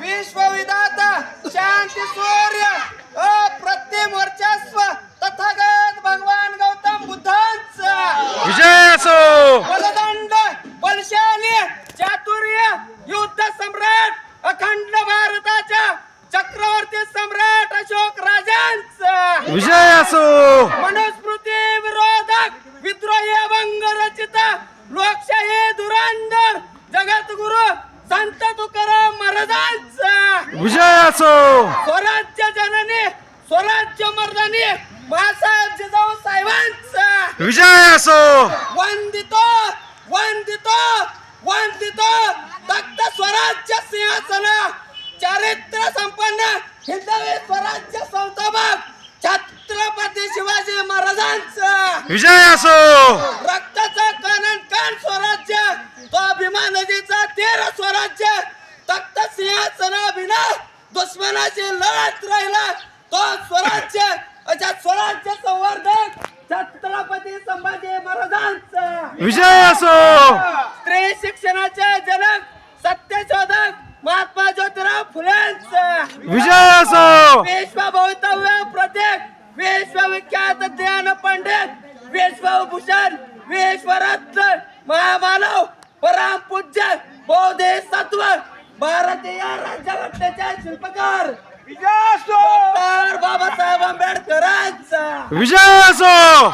विश्वविधाता शांती सूर्य अप्रतिम वर्चस्व तथागत भगवान गौतम बुद्धांचा. विजय असो. बलदंड बलशाली चातुर्य युद्ध सम्राट अखंड भारताच्या चक्रवर्ती सम्राट अशोक राजांचा. विजय असो. मनुस्मृती विरोधक विद्रोही अभंग रचिता लोक असो स्वराज्य जननी स्वराज्य मर्दानी मासाहेब जिजाऊ साहेबांचा. विजय असो. वंदितो वंदितो वंदितो तक्त स्वराज्य सिंहासन चारित्र्य संपन्न हिंदवी स्वराज्य संस्थापक छत्रपती शिवाजी महाराजांचा. विजय असो. रक्ताचा कानन कान स्वराज्य तो भीमा नदीचा तेर स्वराज्य तक्त सिंहासनाविना दुश्मनाची लढत राहिला. तो स्वराज्य स्वराज्य संवर्धक छत्रपती संभाजी महाराजांचा. विजय असो. स्त्री शिक्षणाचे जनक सत्यशोधक महात्मा ज्योतिराव फुलेंचा विजय असो. विश्व भवितव्य प्रत्येक विश्वविख्यात ज्ञान पंडित विश्वभूषण विश्वरत्न महामानव परम पूज्य बोधिसत्व भारतीय राज्यघटनेचे शिल्पकार डॉक्टर बाबासाहेब आंबेडकरांचा. विजय असो!